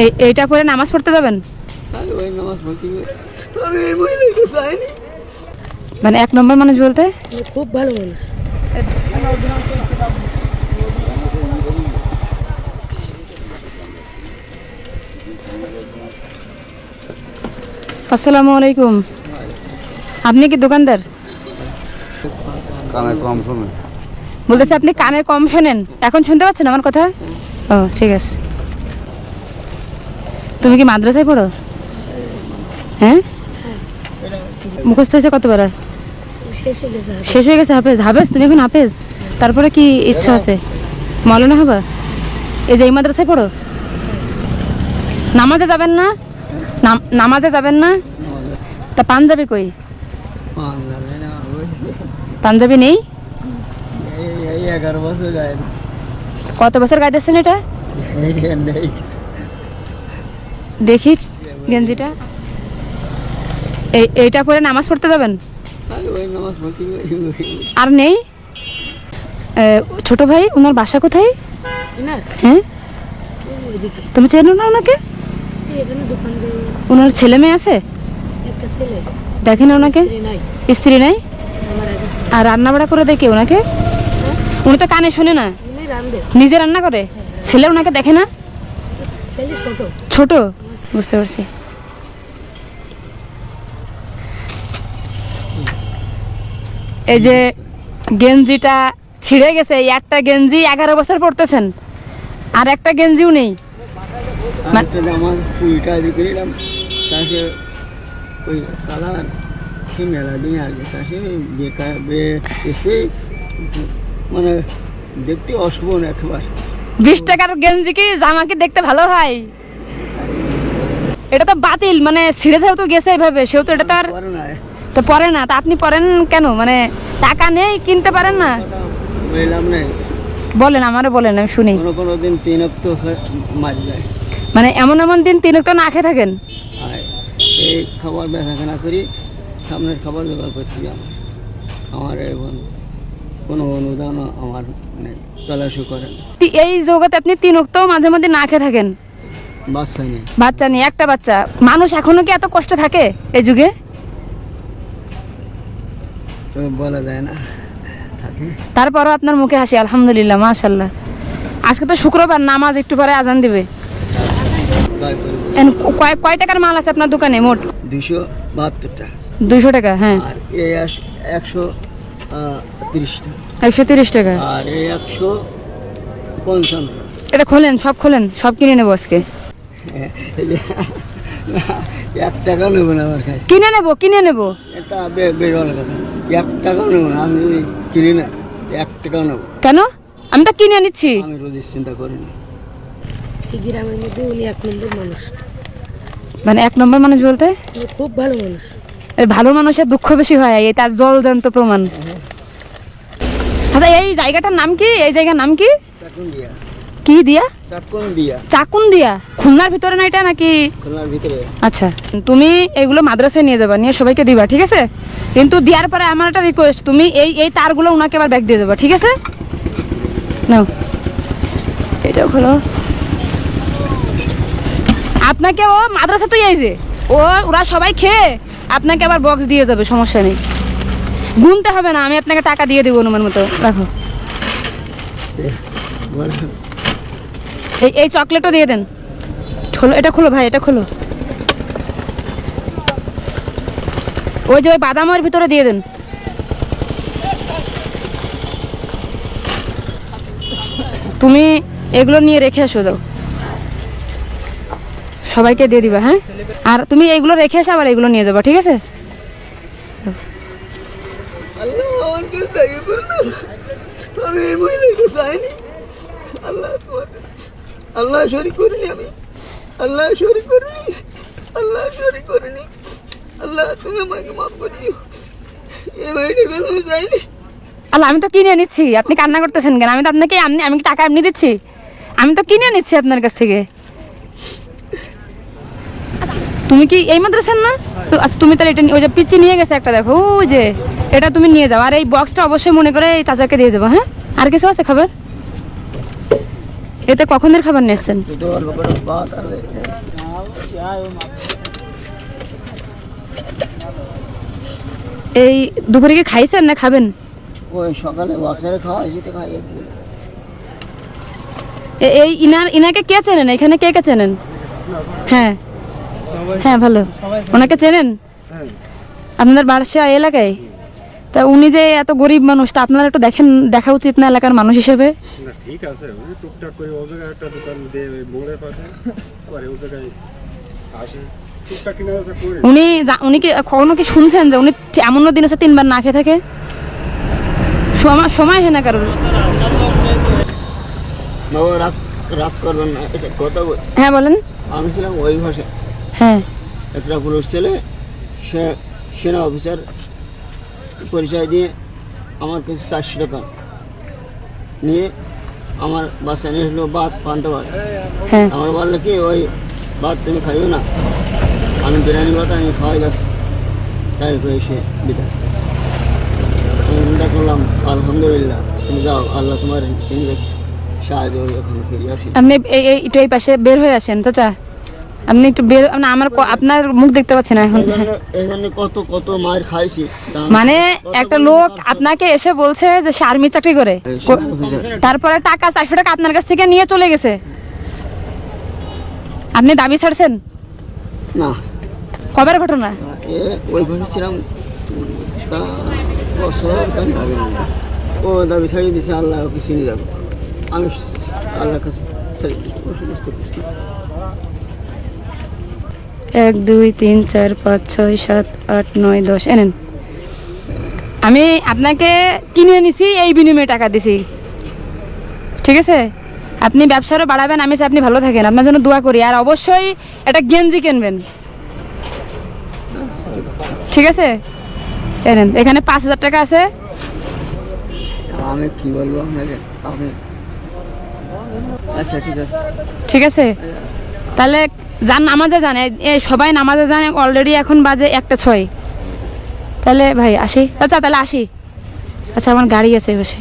এই এইটা পরে নামাজ পড়তে যাবেন? মানে এক নম্বর মানুষ বলতে? খুব ভালো মানুষ। আসসালামু আলাইকুম। আপনি কি দোকানদার? কানে কম শুনে বলতেছে আপনি কানে কম শোনেন। এখন শুনতে পাচ্ছেন আমার কথা? ও ঠিক আছে। তুমি কি মাদ্রাসায় পড়ো? হ্যাঁ? মুখস্থ হয়েছে কতবার? শেষ হয়ে গেছে শেষ হয়ে গেছে হাফেজ? হাফেজ তুমি এখন হাফেজ? তারপরে কি ইচ্ছা আছে? মৌলানা হবা এই যে এই মাদ্রাসায় পড়ো? নামাজে যাবেন না? নাম- নামাজে যাবেন না? তা পাঞ্জাবি কই? পাঞ্জাবে নেই? কত বছর গাইতেছেন এটা। দেখি গেঞ্জিটা। এই এইটা পরে নামাজ পড়তে যাবেন? আর নেই? ছোট ভাই ওনার বাসা কোথায়? হ্যাঁ? তুমি চেনো না ওনাকে? ওনার ছেলে মেয়ে আছে? ছেলে। দেখেন ওনাকে? স্ত্রী নাই। আর রান্না বাড়া করে দেখে ওনাকে? উনি তো কানে শোনে না। নিজে রান্না করে? ছেলে ওনাকে দেখে না? ছোট। ছোট? বুঝতে পারছি। এই যে গেঞ্জিটা ছিঁড়ে গেছে এই একটা গেঞ্জি এগারো বছর পড়তেছেন আর একটা গেঞ্জিও নেই। মানে দেখতে অশোভন একবার। বিশ টাকার গেঞ্জি কি জামা কি দেখতে ভালো হয়? এটা তো বাতিল মানে ছিঁড়ে যেহেতু গেছে সেহেতু এটা তো পারে না তো পরে না তা আপনি পরেন কেন? মানে টাকা নেই কিনতে পারেন না? বলেন আমারও বলেন আমি শুনি। কোনো কোনো দিন তিন অক্ত মারি যায়। মানে এমন এমন দিন তিন তো না খেয়ে থাকেন? এই খাবার বেচাকেনা করি সামনের খাবার জোগাড় করতে আমার। আমার এখন কোনো অনুদান আমার নেই তলাশি করে না। তি- এই জগতে আপনি তিন তো মাঝে মধ্যে না খেয়ে থাকেন? বাচ্চা নেই। বাচ্চা নিয়ে একটা বাচ্চা। মানুষ এখনও কি এত কষ্ট থাকে এই যুগে? বলা যায় না থাকে। তারপরও আপনার মুখে হাসি আলহামদুলিল্লাহ মাশাল্লাহ আজকে তো শুক্রবার নামাজ একটু পরে আজান দিবে। কয় কয় টাকার মাল আছে আপনার দোকানে মোট? দুশো বাহাত্তরটা। দুইশো টাকা হ্যাঁ। আর একশো তিরিশটা। একশো তিরিশ টাকা। আর এই একশো পঞ্চান্নটা এটা খোলেন সব খোলেন সব কিনে নেব আজকে। হ্যাঁ, এক টাকাও নেব না আমার কাছে। কিনে নেব কিনে নেব। এটা বে- বের ভালো কথা। এক টাকাও নেব না আমি যদি কিনি না এক টাকাও নেব। কেন? আমি তো কিনে নিচ্ছি আমি রোজের চিন্তা করি না। এই গ্রামের মধ্যে উনি এক নম্বর মানুষ। মানে এক নম্বর মানুষ বলতে? খুব ভালো মানুষ। এই ভালো মানুষের দুঃখ বেশি হয় এই তার জল দেন্ত প্রমাণ। আচ্ছা এই জায়গাটার নাম কি? এই জায়গার নাম কি? কি দিয়া? চাকুন দিয়া চাকুন দিয়া খুলনার ভিতরে না এটা নাকি? ভিতরে। আচ্ছা তুমি এগুলো মাদ্রাসায় নিয়ে যাবা নিয়ে সবাইকে দিবা ঠিক আছে? কিন্তু দেওয়ার পরে আমার একটা রিকোয়েস্ট তুমি এই এই তারগুলো ওনাকে আবার ব্যাগ দিয়ে দেবা ঠিক আছে? নাও। এটাও খোলো। আপনাকে ও মাদ্রাসা তুই এই যে ও ওরা সবাই খেয়ে আপনাকে আবার বক্স দিয়ে যাবে সমস্যা নেই। গুনতে হবে না, আমি আপনাকে টাকা দিয়ে দেবো অনুমান মতো। রাখো এই এই চকলেটও দিয়ে দেন। খোলো, এটা খোলো ভাই, এটা খোলো। ওই যে ওই বাদামের ভিতরে দিয়ে দেন। তুমি এগুলো নিয়ে রেখে আসো দাও সবাইকে দিয়ে দিবা হ্যাঁ? আর তুমি এইগুলো রেখে এসে আবার এগুলো নিয়ে যাবা, ঠিক আছে আল্লাহ কাছে করো আমি এই মহিলাকে চাইনি। আল্লাহ আল্লাহ শরীর করিনি আমি। আল্লাহ শরীর করিনি। আল্লাহ শরীর করিনি। আল্লাহ তুমি আমাকে মাফ করে দিও এই মহিলার কাছে আমি চাইনি। আল্লাহ, আমি তো কিনে নিচ্ছি আপনি কান্না করতেছেন কেন? আমি তো আপনাকে এমনি আমি টাকা এমনি দিচ্ছি? আমি তো কিনে নিচ্ছি আপনার কাছ থেকে। তুমি কি এই মাদ্রাসার না? তো আচ্ছা তুমি তাহলে এটা ওই যে পিচি নিয়ে গেছে একটা দেখো ওই যে এটা তুমি নিয়ে যাও। আর এই বক্সটা অবশ্যই মনে করে এই চাচাকে দিয়ে যাব হ্যাঁ? আর কিছু আছে খাবার? এতে কখনের খাবার নিয়ে এসছেন শুধু অল্প করে ভাত আছে এই দুপুরে কি খাইছেন না খাবেন? ওই সকালে বাসারে খাওয়া যেতে এই ইনার ইনাকে কে চেনেন? এখানে কে কে চেনেন? হ্যাঁ। হ্যাঁ ভালো। ওনাকে চেনেন? আপনাদের বার্ষা এলাকায়? তা উনি যে এত গরিব মানুষ তা আপনারা একটু দেখেন দেখা উচিত না এলাকার মানুষ হিসেবে? ঠিক আছে। টুকটাক করে ও জায়গায় একটা দোকান দিয়ে ওই মোড়ের পাশে আবার ও জায়গায় আসে। টুকটাক কিনা বেচা করে উনি উনি কি কখনো কি শুনছেন যে উনি ঠিক এমনও দিন আছে তিনবার না খেয়ে থাকে? সময় সময় হয় না কারোর। রাগ রাগ করবেন না এটা কথা হ্যাঁ বলেন। আমি ছিলাম ওই ভাষা হ্যাঁ। একটা পুরুষ ছেলে সে সেনা অফিসার পরিচয় দিয়ে আমার কাছে চারশো টাকা নিয়ে আমার বাসা নিয়ে এসলো ভাত পান্তা ভাত। হ্যাঁ। আমার বলল কি ওই ভাত তুমি খাইও না। আমি বিরিয়ানি ভাত আমি খাওয়াই যাচ্ছি তাই হয়ে সে বিদায়। আমি চিন্তা করলাম আলহামদুলিল্লাহ তুমি যাও আল্লাহ তোমার চিনি রেখে সাহায্য হয়ে এখন ফিরে আসি। আপনি এই পাশে বের হয়ে আসেন চাচা। আপনি একটু বের না আমার আপনার মুখ দেখতে পাচ্ছি না এখন। এখানে কত কত মার খাইছি। মানে একটা লোক আপনাকে এসে বলছে যে সে আর্মি চাকরি করে। তারপরে টাকা চারশো টাকা আপনার কাছ থেকে নিয়ে চলে গেছে। আপনি দাবি ছাড়ছেন? না। কবের ঘটনা? ওই ঘরে ছিলাম বছর খানিক আগে ও দাবি ছাড়িয়ে দিছে আল্লাহ রাখো আমি আল্লাহ কাছে ছাড়িয়ে দিচ্ছি, ও সমস্ত কিছু এক দুই তিন চার পাঁচ ছয় সাত আট নয় দশ। এনেন। আমি আপনাকে কিনে নিছি এই বিনিময়ে টাকা দিছি। ঠিক আছে? আপনি ব্যবসারও বাড়াবেন আমি আপনি ভালো থাকেন। আপনার জন্য দোয়া করি। আর অবশ্যই একটা গেঞ্জি কিনবেন। ঠিক আছে? এনেন। এখানে পাঁচ হাজার টাকা আছে। আমি কি বলব আপনাকে? আচ্ছা আছে। ঠিক আছে? তাহলে যান নামাজে জানে সবাই নামাজে জানে অলরেডি এখন বাজে একটা ছয়। তাহলে ভাই আসি? আচ্ছা তাহলে আসি। আচ্ছা আমার গাড়ি আছে বসে।